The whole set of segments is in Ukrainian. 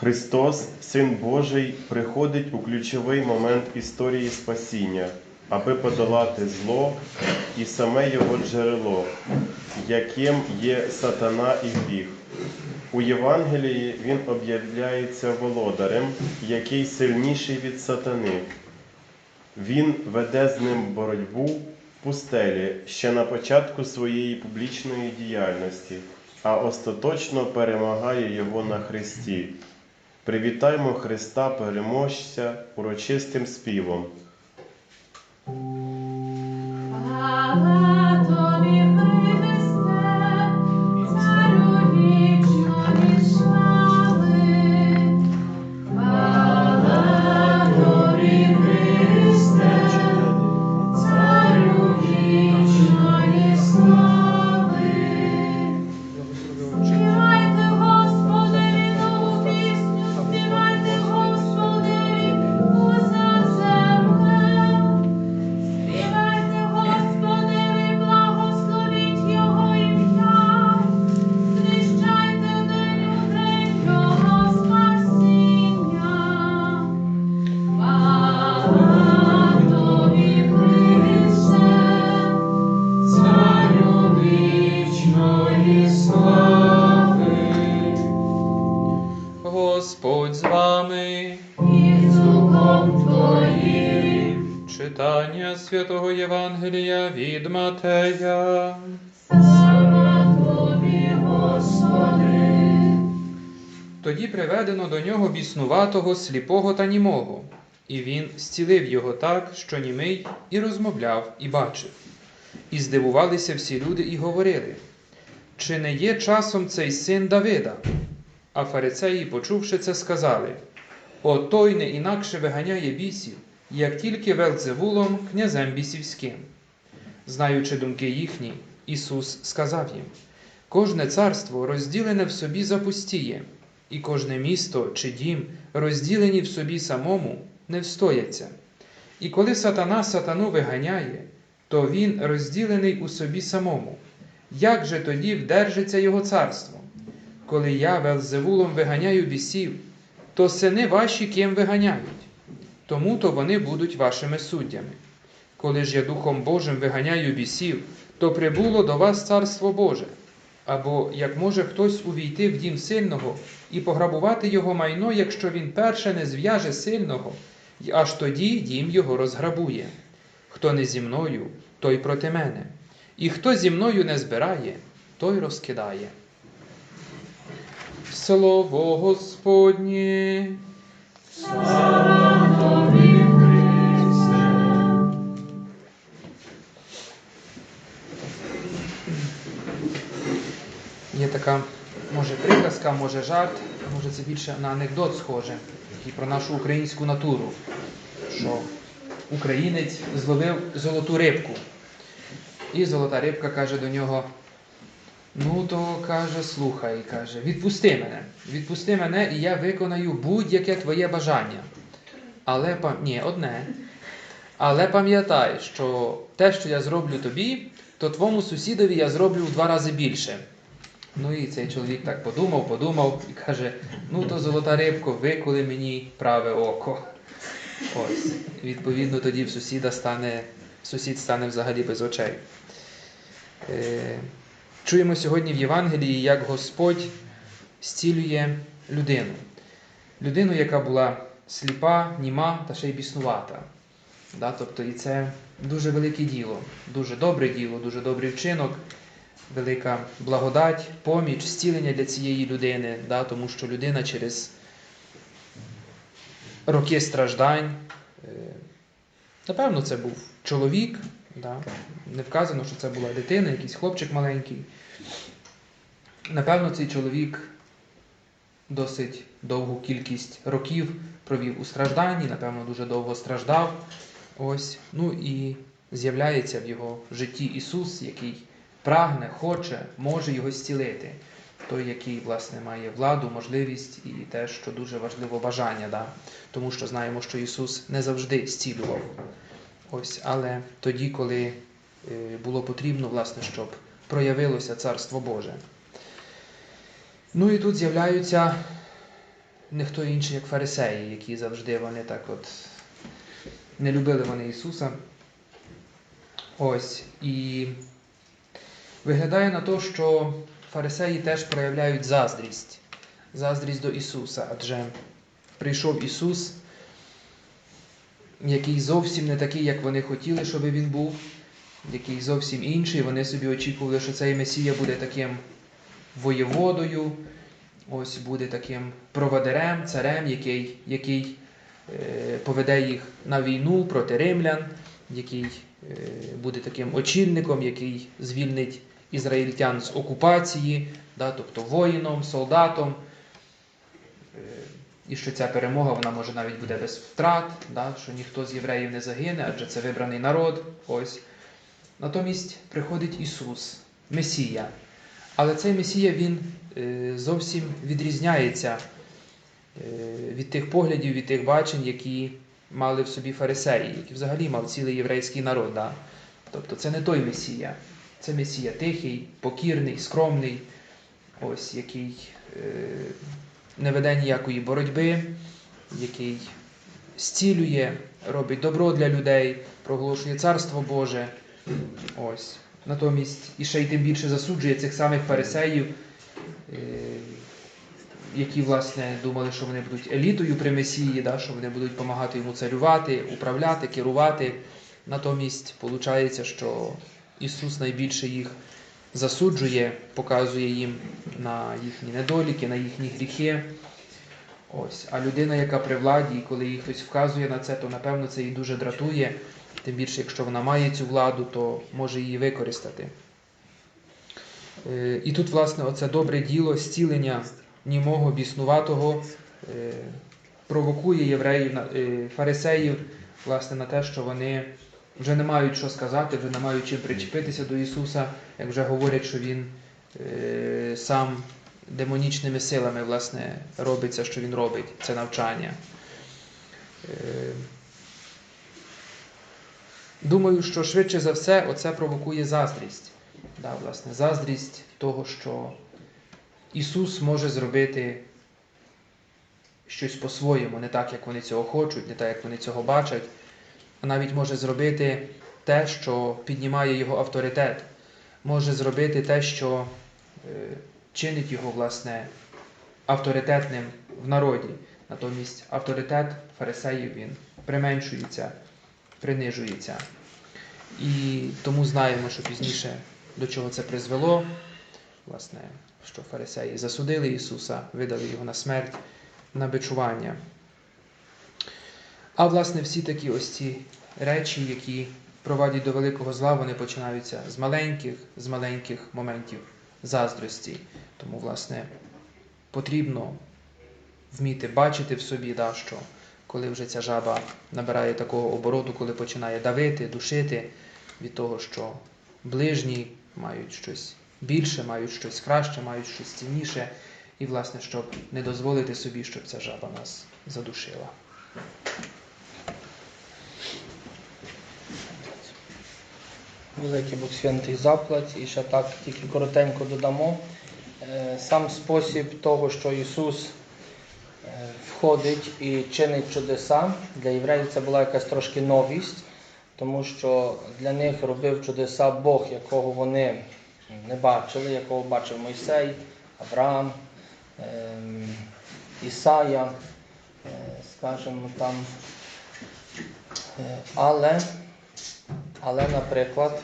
Христос, Син Божий, приходить у ключовий момент історії спасіння, аби подолати зло і саме його джерело, яким є сатана і гріх. У Євангелії він об'являється володарем, який сильніший від сатани. Він веде з ним боротьбу в пустелі ще на початку своєї публічної діяльності, а остаточно перемагає його на Христі. Привітаймо Христа переможця урочистим співом. Святого Євангелія від Матея. Слава тобі, Господи. Тоді приведено до нього біснуватого, сліпого та німого, і він зцілив його так, що німий і розмовляв, і бачив. І здивувалися всі люди і говорили: чи не є часом цей син Давида? А фарисеї, почувши це, сказали: О, той не інакше виганяє бісів, як тільки Велцевулом, князем бісівським. Знаючи думки їхні, Ісус сказав їм: Кожне царство розділене в собі запустіє, і кожне місто чи дім, розділені в собі самому, не встояться. І коли сатана сатану виганяє, то він розділений у собі самому. Як же тоді вдержиться його царство? Коли я Велзевулом виганяю бісів, то сини ваші ким виганяють, тому то вони будуть вашими суддями. Коли ж я Духом Божим виганяю бісів, то прибуло до вас царство Боже. Або як може хтось увійти в дім сильного і пограбувати його майно, якщо він перше не зв'яже сильного, й аж тоді дім його розграбує. Хто не зі мною, той проти мене, і хто зі мною не збирає, той розкидає. Слово Господнє. Слава така, може, приказка, може жарт, може це більше на анекдот схоже, такий про нашу українську натуру, що українець зловив золоту рибку. І золота рибка каже до нього: Ну, то каже, слухай, каже, відпусти мене, відпусти мене, і я виконаю будь-яке твоє бажання. Але. Ні, одне. Але пам'ятай, що те, що я зроблю тобі, то твому сусідові я зроблю в два рази більше. Ну і цей чоловік так подумав, подумав і каже: ну то золота рибко, виколи мені праве око. Ось. Відповідно, тоді в сусіда стане, сусід стане взагалі без очей. Е, чуємо сьогодні в Євангелії, як Господь зцілює людину. Людину, яка була сліпа, німа та ще й біснувата. Да? Тобто, і це дуже велике діло, дуже добре діло, дуже добрий вчинок, велика благодать, поміч, зцілення для цієї людини, да? тому що людина через роки страждань, е, напевно, це був чоловік, да? не вказано, що це була дитина, якийсь хлопчик маленький. Напевно, цей чоловік досить довгу кількість років провів у стражданні, напевно, дуже довго страждав. Ось. Ну і з'являється в його житті Ісус, який прагне, хоче, може його зцілити. Той, який, власне, має владу, можливість і те, що дуже важливо бажання, да? тому що знаємо, що Ісус не завжди зцілював. Ось, але тоді, коли е, було потрібно, власне, щоб проявилося Царство Боже. Ну і тут з'являються не хто інший, як фарисеї, які завжди вони так от не любили вони Ісуса. Ось. І виглядає на те, що фарисеї теж проявляють заздрість. Заздрість до Ісуса, адже прийшов Ісус, який зовсім не такий, як вони хотіли, щоб він був, який зовсім інший. Вони собі очікували, що цей Месія буде таким воєводою, ось буде таким проводирем, царем, який, який е, поведе їх на війну проти римлян, який е, буде таким очільником, який звільнить ізраїльтян з окупації, да, тобто воїном, солдатом. Е, І що ця перемога вона може навіть буде без втрат, да, що ніхто з євреїв не загине, адже це вибраний народ. Ось. Натомість приходить Ісус, Месія. Але цей Месія він е, зовсім відрізняється від тих поглядів, від тих бачень, які мали в собі фарисеї, які взагалі мав цілий єврейський народ. Да? Тобто це не той Месія. Це Месія тихий, покірний, скромний, ось який е, не веде ніякої боротьби, який зцілює, робить добро для людей, проголошує царство Боже. Ось. Натомість і ще й тим більше засуджує цих самих фарисеїв, е, які, власне, думали, що вони будуть елітою при Месії, да, що вони будуть допомагати йому царювати, управляти, керувати. Натомість виходить, що Ісус найбільше їх засуджує, показує їм на їхні недоліки, на їхні гріхи. Ось. А людина, яка при владі, і коли їй хтось вказує на це, то напевно це її дуже дратує. Тим більше, якщо вона має цю владу, то може її використати. Е, І тут, власне, оце добре діло зцілення німого, біснуватого е, провокує євреїв, е, фарисеїв, власне, на те, що вони вже не мають що сказати, вже не мають чим причепитися до Ісуса, як вже говорять, що Він е, сам демонічними силами, власне, робиться, що Він робить, це навчання. Думаю, що швидше за все оце провокує заздрість. Да, власне, заздрість того, що Ісус може зробити щось по-своєму, не так, як вони цього хочуть, не так, як вони цього бачать, а навіть може зробити те, що піднімає Його авторитет, може зробити те, що е, чинить його, власне, авторитетним в народі. Натомість авторитет фарисеїв він применшується, принижується. І тому знаємо, що пізніше до чого це призвело. Власне, що фарисеї засудили Ісуса, видали Його на смерть, на бичування. А власне, всі такі ось ці речі, які проводять до великого зла, вони починаються з маленьких, з маленьких моментів заздрості. Тому, власне, потрібно вміти бачити в собі, да, що коли вже ця жаба набирає такого обороту, коли починає давити, душити від того, що ближні мають щось більше, мають щось краще, мають щось цінніше, і, власне, щоб не дозволити собі, щоб ця жаба нас задушила. Великий Бог святий заплать. І ще так тільки коротенько додамо. Е, Сам спосіб того, що Ісус е, входить і чинить чудеса, для євреїв це була якась трошки новість, тому що для них робив чудеса Бог, якого вони не бачили, якого бачив Мойсей, Авраам, ем, Ісая, е, скажімо там. Е, Але але, наприклад,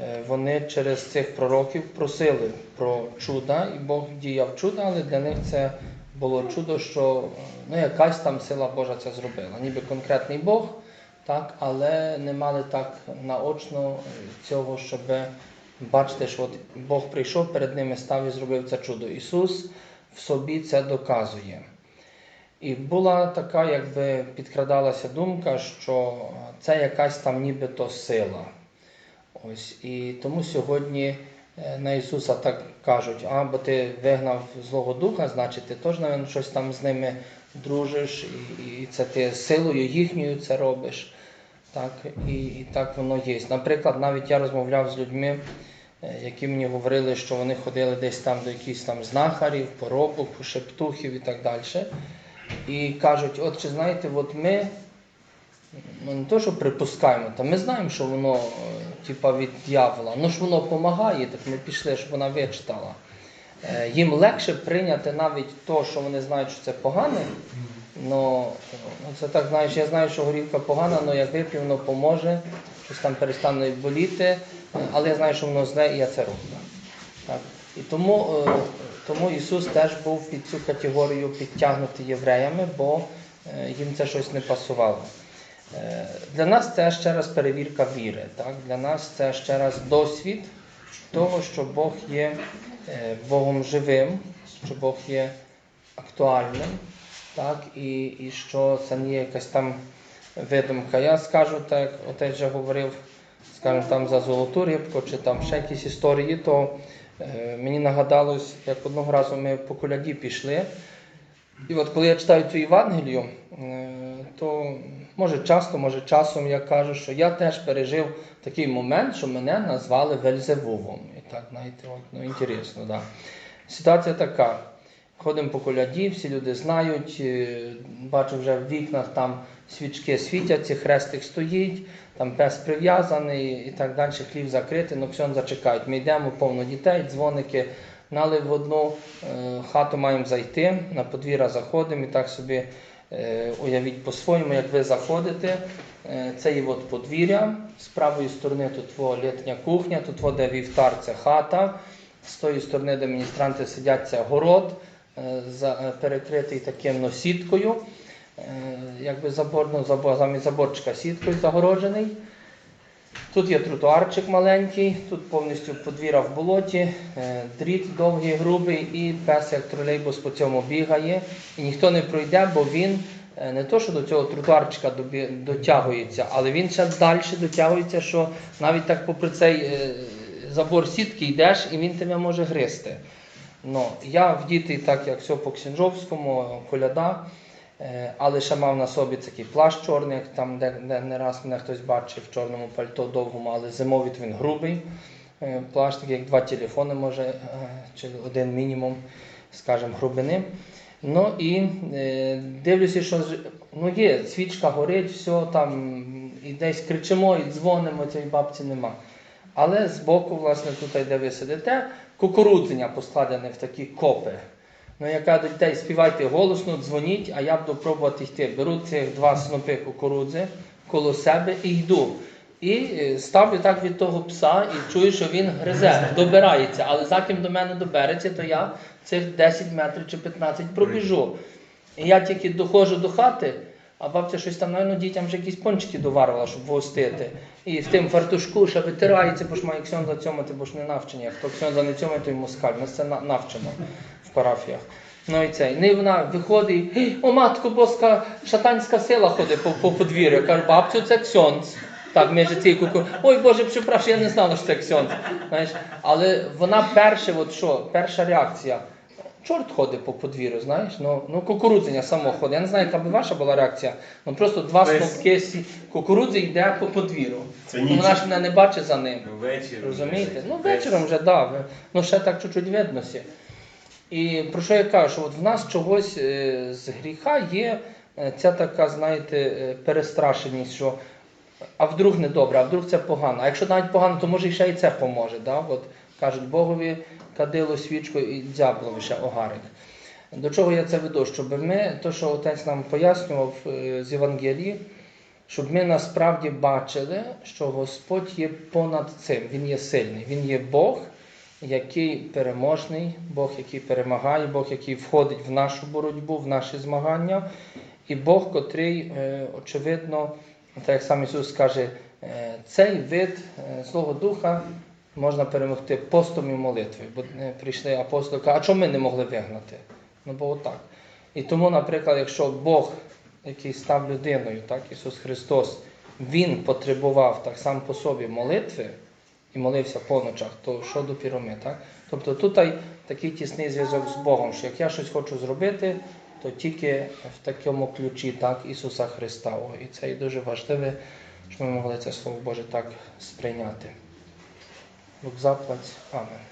е, вони через цих пророків просили про чуда, і Бог діяв чуда, але для них це було чудо, що ну, якась там сила Божа це зробила. Ніби конкретний Бог, так, але не мали так наочно цього, щоб бачити, що от Бог прийшов перед ними, став і зробив це чудо. Ісус в собі це доказує. І була така, якби підкрадалася думка, що це якась там нібито сила. Ось. І тому сьогодні е, на Ісуса так кажуть, а бо ти вигнав Злого Духа, значить ти теж, навіть, щось там з ними дружиш, і це ти силою їхньою це робиш. Так, і, і так воно є. Наприклад, навіть я розмовляв з людьми, е, які мені говорили, що вони ходили десь там до якихось там знахарів, поробок, шептухів і так далі. і кажуть, от чи знаєте, от ми ну не то, що припускаємо, та ми знаємо, що воно е, типа від дьявола, ну ж воно допомагає, так ми пішли, щоб вона вичитала. Е, Їм легше прийняти навіть то, що вони знають, що це погане. Ну, ну, це так, знаєш, я знаю, що горілка погана, але як вип'ю, воно поможе, щось там перестане боліти, але я знаю, що воно зле, і я це роблю. Так. І тому, е, тому Ісус теж був під цю категорію підтягнутий євреями, бо е, їм це щось не пасувало. Е, Для нас це ще раз перевірка віри. Так? Для нас це ще раз досвід того, що Бог є Богом живим, що Бог є актуальним, так? І, і що це не є якась там видумка. Я скажу, так, як отець вже говорив, скажімо, там за золоту рибку, чи там ще якісь історії, то е, мені нагадалось, як одного разу ми по коляді пішли. І от коли я читаю цю Євангелію, е, то може часто, може часом я кажу, що я теж пережив такий момент, що мене назвали Вельзевулом. І так, знаєте, от, ну інтересно, да. Ситуація така. Ходимо по коляді, всі люди знають, е, бачу вже в вікнах там свічки світяться, хрестик стоїть, там пес прив'язаний і так далі, хлів закритий, ну ксьон зачекають. Ми йдемо, повно дітей, дзвоники, нали в одну е, хату маємо зайти, на подвір'я заходимо і так собі е, уявіть по-своєму, як ви заходите. Це є от подвір'я, з правої сторони тут літня кухня, тут де вівтар це хата, з тої сторони, де міністранти сидять, це город, перекритий таким ну, сіткою, е, якби забор, ну, забор, замість заборчика сіткою загороджений. Тут є тротуарчик маленький, тут повністю подвір'я в болоті, е, дріт довгий, грубий, і пес як тролейбус по цьому бігає. І ніхто не пройде, бо він е, не то, що до цього тротуарчика дотягується, але він ще далі дотягується, що навіть так попри цей е, забор сітки йдеш, і він тебе може гризти. Ну, я в діти, так як все по Ксінжовському, коляда, е, але ще мав на собі такий плащ чорний, як там де, де не раз мене хтось бачив в чорному пальто довгому, але зимовий він грубий. Е, Плащ такий, як два телефони, може, е, чи один мінімум, скажімо, грубини. Ну і дивлюся, що ну, є, свічка горить, все там, і десь кричимо, і дзвонимо, цієї бабці нема. Але збоку, власне, тут, де ви сидите, кукурудзення поскладене в такі копи. Ну, я кажу дітей, співайте голосно, дзвоніть, а я буду пробувати йти. Беру цих два снопи кукурудзи коло себе і йду. І е, ставлю так від того пса і чую, що він гризе, добирається. Але за ким до мене добереться, то я цих 10 метрів чи 15 пробіжу. І я тільки доходжу до хати, а бабця щось там, напевно, дітям вже якісь пончики доварила, щоб вгостити. І в тим фартушку ще витирається, бо ж має ксьонза цьомати, бо ж не навчені. А Хто ксьонза не цьомає, той москаль. Ми це на- навчимо в парафіях. Ну і цей. Ну і вона виходить, «Гей, о матко боска, шатанська сила ходить по, по подвір'ю. Каже, бабцю, це ксьонз. Так, між цією куку. Ой Боже, припрошую, я не знала, що це ксьонз. Знаєш, але вона перша, от що, перша реакція. Чорт ходить по подвір'ю, знаєш, ну, ну кукурудзення само ходить. Я не знаю, яка б ваша була реакція. Ну просто два Весь- снопки кукурудзи йде по подвір'ю. Ну, вона ж мене не бачить за ним. Ввечері. Розумієте? Ну, вечором вже да, ну ще так чуть-чуть видно сі. І про що я кажу, що от в нас чогось е, з гріха є е, ця така, знаєте, е, перестрашеність, що а вдруг не добре, а вдруг це погано. А якщо навіть погано, то може і ще і це поможе. Да? От кажуть, Богові кадило свічку і дяблові ще огарик. До чого я це веду? Щоб ми, то, що отець нам пояснював е, з Євангелії, щоб ми насправді бачили, що Господь є понад цим, Він є сильний, Він є Бог, який переможний, Бог, який перемагає, Бог, який входить в нашу боротьбу, в наші змагання, і Бог, котрий, е, очевидно, так як сам Ісус каже, е, цей вид е, Духа можна перемогти постом і молитвою. Бо прийшли апостоли, кажуть, а чому ми не могли вигнати? Ну, бо отак. І тому, наприклад, якщо Бог, який став людиною, так, Ісус Христос, Він потребував так сам по собі молитви і молився по ночах, то що допіро ми, так? Тобто тут такий тісний зв'язок з Богом, що як я щось хочу зробити, то тільки в такому ключі так, Ісуса Христа. І це і дуже важливе, що ми могли це Слово Боже так сприйняти. Бог заплать. Амен.